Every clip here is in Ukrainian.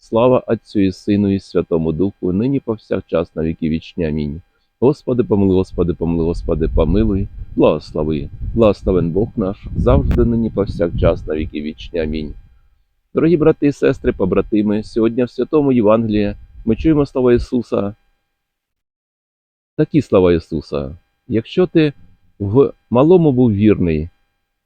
Слава Отцю і Сину і Святому Духу, нині повсякчас на віки вічні. Амінь. Господи, помилуй, Господи, помилуй, Господи, помилуй, благослови, благословен Бог наш, завжди нині повсякчас на віки вічні. Амінь. Дорогі брати і сестри, побратими, сьогодні в Святому Євангелії ми чуємо слова Ісуса. Такі слова Ісуса. Якщо ти в малому був вірний,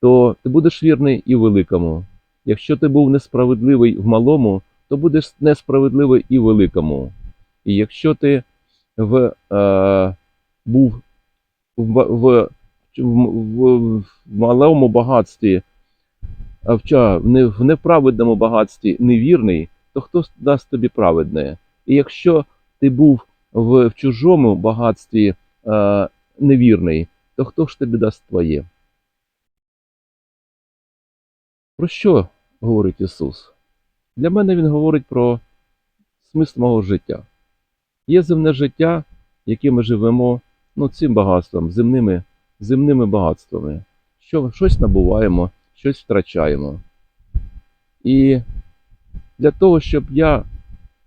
то ти будеш вірний і в великому. Якщо ти був несправедливий в малому, то будеш несправедливий і великому. І якщо ти в, е, був в, в, в, в малому багатстві, в, в неправедному багатстві невірний, то хто дасть тобі праведне? І якщо ти був в, в чужому багатстві е, невірний, то хто ж тобі дасть твоє? Про що говорить Ісус? Для мене Він говорить про смисл мого життя. Є земне життя, яке ми живемо ну, цим багатством, земними, земними багатствами. Що, щось набуваємо, щось втрачаємо. І для того, щоб я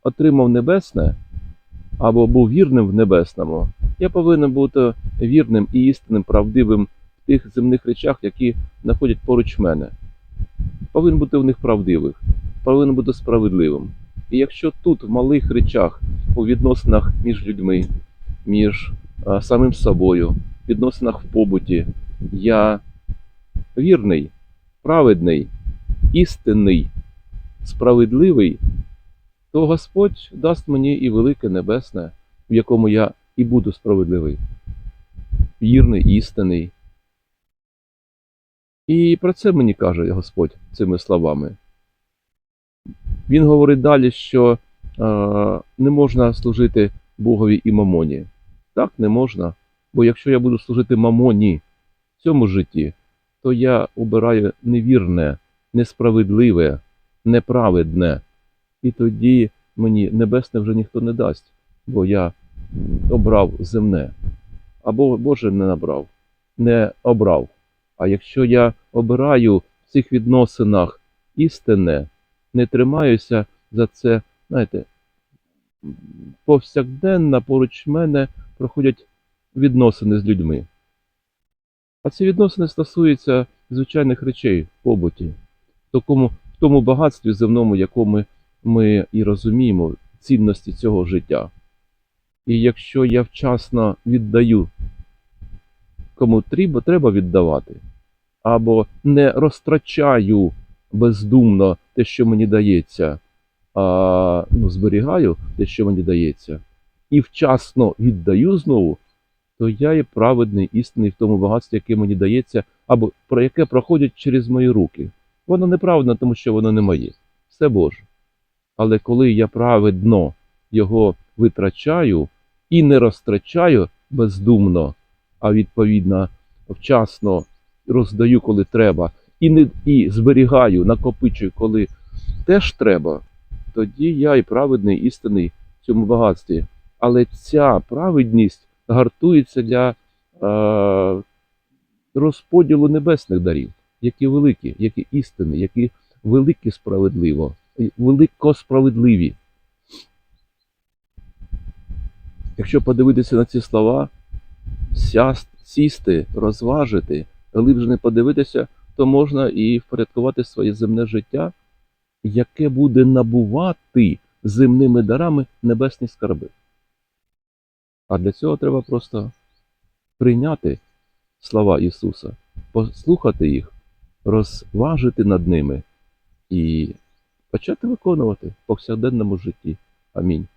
отримав небесне або був вірним в небесному, я повинен бути вірним і істинним, правдивим в тих земних речах, які знаходять поруч мене. Повинен бути в них правдивих, повинен бути справедливим. І якщо тут, в малих речах, у відносинах між людьми, між а, самим собою, відносинах в побуті, я вірний, праведний, істинний, справедливий, то Господь дасть мені і велике небесне, в якому я і буду справедливий, вірний, істинний. І про це мені каже Господь цими словами. Він говорить далі, що е, не можна служити Богові і мамоні. Так, не можна. Бо якщо я буду служити мамоні в цьому житті, то я обираю невірне, несправедливе, неправедне. І тоді мені небесне вже ніхто не дасть, бо я обрав земне. Або Боже не набрав, не обрав. А якщо я обираю в цих відносинах істинне, не тримаюся за це, знаєте, повсякденно поруч мене проходять відносини з людьми. А ці відносини стосуються звичайних речей в побуті, такому, в тому багатстві земному, якому ми і розуміємо цінності цього життя. І якщо я вчасно віддаю, кому треба, треба віддавати, або не розтрачаю бездумно те, що мені дається, а ну, зберігаю те, що мені дається, і вчасно віддаю знову, то я є праведний, істинний в тому багатстві, яке мені дається, або про яке проходять через мої руки. Воно неправедно, тому що воно не моє. Все Боже. Але коли я праведно його витрачаю і не розтрачаю бездумно, а відповідно вчасно роздаю, коли треба, і не і зберігаю, накопичую, коли теж треба, тоді я і праведний, істинний в цьому багатстві. Але ця праведність гартується для е, розподілу небесних дарів, які великі, які істинні, які великі справедливо, великосправедливі. Якщо подивитися на ці слова, сяст, сісти, розважити, глибше не подивитися, то можна і впорядкувати своє земне життя, яке буде набувати земними дарами небесні скарби. А для цього треба просто прийняти слова Ісуса, послухати їх, розважити над ними і почати виконувати в повсякденному житті. Амінь.